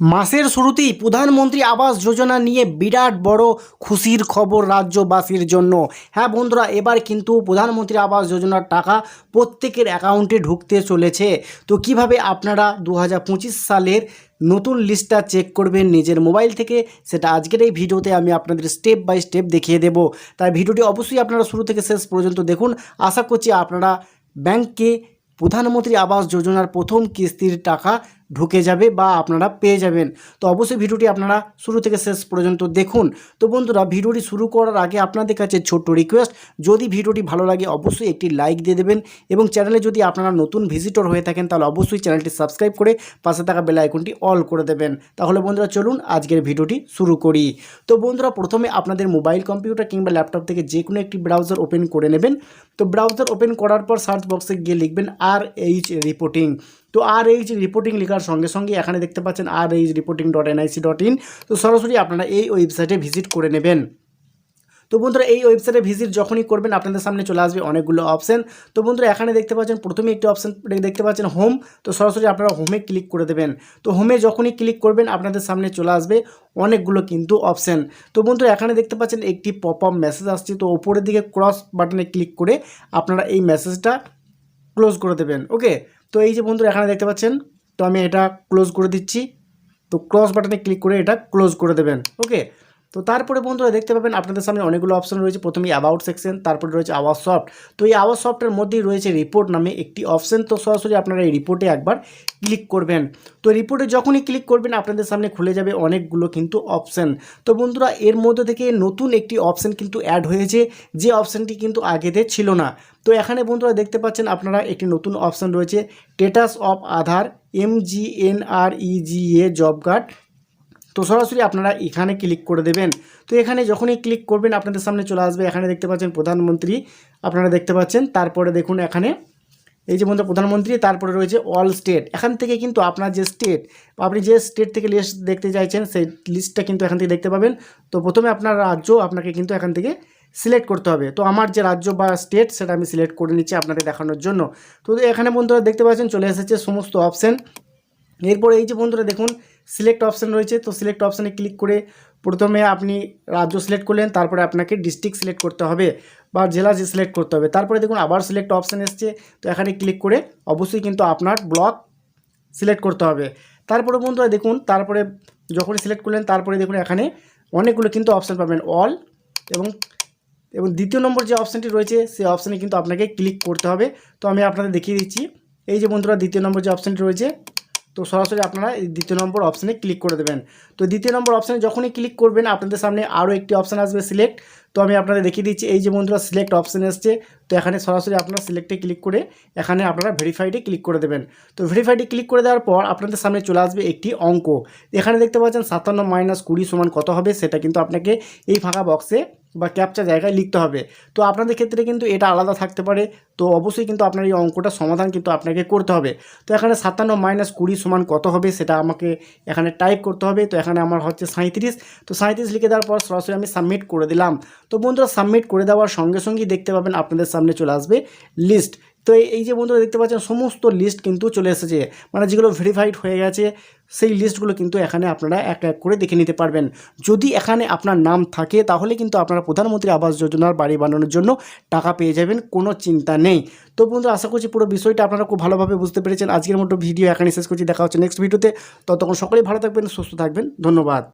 মাসের শুরুতেই প্রধানমন্ত্রী আবাস যোজনা নিয়ে বিরাট বড় খুশির খবর রাজ্যবাসীর জন্য। হ্যাঁ বন্ধুরা, এবার কিন্তু প্রধানমন্ত্রী আবাস যোজনার টাকা প্রত্যেকের অ্যাকাউন্টে ঢুকতে চলেছে। তো কীভাবে আপনারা দু হাজার পঁচিশ সালের নতুন লিস্টটা চেক করবেন নিজের মোবাইল থেকে, সেটা আজকের এই ভিডিওতে আমি আপনাদের স্টেপ বাই স্টেপ দেখিয়ে দেব। তাই ভিডিওটি অবশ্যই আপনারা শুরু থেকে শেষ পর্যন্ত দেখুন। আশা করছি আপনারা ব্যাংকে প্রধানমন্ত্রী আবাস যোজনার প্রথম কিস্তির টাকা ঢুকে যাবে বা আপনারা পেয়ে যাবেন। তো অবশ্যই ভিডিওটি আপনারা শুরু থেকে শেষ পর্যন্ত দেখুন। তো বন্ধুরা, ভিডিওটি শুরু করার আগে আপনাদের কাছে ছোট্ট রিকোয়েস্ট যদি ভিডিওটি ভালো লাগে অবশ্যই একটি লাইক দিয়ে দেবেন এবং চ্যানেলে যদি আপনারা নতুন ভিজিটর হয়ে থাকেন, তাহলে অবশ্যই চ্যানেলটি সাবস্ক্রাইব করে পাশে থাকা বেল আইকনটি অল করে দেবেন। তাহলে বন্ধুরা, চলুন আজকের ভিডিওটি শুরু করি। তো বন্ধুরা, প্রথমে আপনাদের মোবাইল কম্পিউটার কিংবা ল্যাপটপ থেকে যে কোনো একটি ব্রাউজার ওপেন করে নেবেন। তো ব্রাউজার ওপেন করার পর সার্চ বক্সে গিয়ে লিখবেন আর এইচ রিপোর্টিং তো আর এইচ রিপোর্টিং লেখার সঙ্গে সঙ্গে এখানে দেখতে পাচ্ছেন R H reporting dot NIC dot in তো সরাসরি আপনারা এই ওয়েবসাইটে ভিজিট করে নেবেন। তো বন্ধুরা, এই ওয়েবসাইটে ভিজিট যখনই করবেন, আপনাদের সামনে চলে আসবে অনেকগুলো অপশান তো বন্ধুরা, এখানে দেখতে পাচ্ছেন, প্রথমে একটি অপশান দেখতে পাচ্ছেন হোম তো সরাসরি আপনারা হোমে ক্লিক করে দেবেন। তো হোমে যখনই ক্লিক করবেন, আপনাদের সামনে চলে আসবে অনেকগুলো কিন্তু অপশান তো বন্ধুরা, এখানে দেখতে পাচ্ছেন একটি পপ আপ মেসেজ আসছে। তো ওপরের দিকে ক্রস বাটনে ক্লিক করে আপনারা এই মেসেজটা ক্লোজ করে দেবেন ওকে তো এই যে বন্ধুরা, এখানে দেখতে পাচ্ছেন? তো আমি এটা ক্লোজ করে দিচ্ছি। তো ক্লোজ বাটনে ক্লিক করে এটা ক্লোজ করে দেবেন। ওকে তো তারপরে বন্ধুরা দেখতে পাবেন আপনাদের সামনে অনেকগুলো অপশন রয়েছে। প্রথমেই অ্যাবাউট সেকশন তারপরে রয়েছে আওয়ার সফট তো এই আওয়ার সফটের মধ্যেই রয়েছে রিপোর্ট নামে একটি অপশন তো সরাসরি আপনারা এই রিপোর্টে একবার ক্লিক করবেন। তো রিপোর্টে যখনই ক্লিক করবেন, আপনাদের সামনে খুলে যাবে অনেকগুলো কিন্তু অপশন তো বন্ধুরা, এর মধ্যে থেকে নতুন একটি অপশন কিন্তু অ্যাড হয়েছে। যে অপশানটি কিন্তু আগেতে ছিল না। তো এখানে বন্ধুরা দেখতে পাচ্ছেন আপনারা একটি নতুন অপশান রয়েছে। Status of Aadhaar M G N R E G A job card তো সরাসরি আপনারা এখানে ক্লিক করে দেবেন। তো এখানে যখনই ক্লিক করবেন, আপনাদের সামনে চলে আসবে। এখানে দেখতে পাচ্ছেন প্রধানমন্ত্রী। আপনারা দেখতে পাচ্ছেন, তারপরে দেখুন এখানে। এই যে বন্ধু প্রধানমন্ত্রী, তারপরে রয়েছে অল স্টেট এখান থেকে কিন্তু আপনার যে স্টেট আপনি যে স্টেট থেকে লিস্ট দেখতে চাইছেন, সেই লিস্টটা কিন্তু এখান থেকে দেখতে পাবেন। তো প্রথমে আপনার রাজ্য আপনাকে কিন্তু এখান থেকে সিলেক্ট করতে হবে। তো আমার যে রাজ্য বা স্টেট সেটা আমি সিলেক্ট করে নিচ্ছি আপনাদের দেখানোর জন্য। তো এখানে বন্ধুরা দেখতে পাচ্ছেন, চলে এসেছে সমস্ত অপশান এরপরে এই যে বন্ধুরা দেখুন সিলেক্ট অপশান রয়েছে, তো সিলেক্ট অপশানে ক্লিক করে প্রথমে আপনি রাজ্য সিলেক্ট করলেন, তারপরে আপনাকে ডিস্ট্রিক্ট সিলেক্ট করতে হবে বা জেলা সিলেক্ট করতে হবে। তারপরে দেখুন আবার সিলেক্ট অপশান এসছে, তো এখানে ক্লিক করে অবশ্যই কিন্তু আপনার ব্লক সিলেক্ট করতে হবে। তারপরে বন্ধুরা দেখুন, তারপরে যখনই সিলেক্ট করলেন, তারপরে দেখুন এখানে অনেকগুলো কিন্তু অপশান পাবেন অল এবং এবং দ্বিতীয় নম্বর যে অপশানটি রয়েছে, সেই অপশানে কিন্তু আপনাকে ক্লিক করতে হবে। তো আমি আপনাদের দেখিয়ে দিচ্ছি। এই যে বন্ধুরা, দ্বিতীয় নম্বর যে অপশানটি রয়েছে তো সরাসরি আপনারা এই দ্বিতীয় নম্বর অপশানে ক্লিক করে দেবেন। তো দ্বিতীয় নম্বর অপশানে যখনই ক্লিক করবেন, আপনাদের সামনে আরও একটি অপশান আসবে সিলেক্ট তো আমি আপনাদের দেখিয়ে দিচ্ছি, এই যে বন্ধুরা সিলেক্ট অপশান এসছে, তো এখানে সরাসরি আপনারা সিলেক্টে ক্লিক করে এখানে আপনারা ভেরিফাইডে ক্লিক করে দেবেন। তো ভেরিফাইডে ক্লিক করে দেওয়ার পর আপনাদের সামনে চলে আসবে একটি অঙ্ক। এখানে দেখতে পাচ্ছেন সাতান্ন মাইনাস কুড়ি সমান কত হবে সেটা কিন্তু আপনাকে এই ফাঁকা বক্সে বা ক্যাপচা জায়গায় লিখতে হবে। তো আপনাদের ক্ষেত্রে কিন্তু এটা আলাদা থাকতে পারে। তো অবশ্যই কিন্তু আপনার এই অঙ্কটা সমাধান কিন্তু আপনাকে করতে হবে। তো এখানে সাতান্ন মাইনাস কুড়ি সমান কত হবে সেটা আমাকে এখানে টাইপ করতে হবে। তো এখানে আমার হচ্ছে সাঁত্রিশ তো সাঁত্রিশ লিখে দেওয়ার পর সরাসরি আমি সাবমিট করে দিলাম। তো বন্ধুরা সাবমিট করে দেওয়ার সঙ্গে সঙ্গেই দেখতে পাবেন আপনাদের সামনে চলে আসবে লিস্ট তো এই- যে বন্ধুরা দেখতে পাচ্ছেন, সমস্ত লিস্ট কিন্তু চলে এসেছে। মানে যেগুলো ভেরিফাইড হয়ে গেছে, সেই লিস্টগুলো কিন্তু এখানে আপনারা এক এক করে দেখে নিতে পারবেন। যদি এখানে আপনার নাম থাকে, তাহলে কিন্তু আপনারা প্রধানমন্ত্রী আবাস যোজনার বাড়ি বানানোর জন্য টাকা পেয়ে যাবেন, কোনো চিন্তা নেই। তো বন্ধুরা, আশা করছি পুরো বিষয়টা আপনারা খুব ভালোভাবে বুঝতে পেরেছেন। আজকের মতো ভিডিও এখানে শেষ করছি। দেখা হচ্ছে নেক্সট ভিডিওতে ততক্ষণ সকলেই ভালো থাকবেন, সুস্থ থাকবেন। ধন্যবাদ।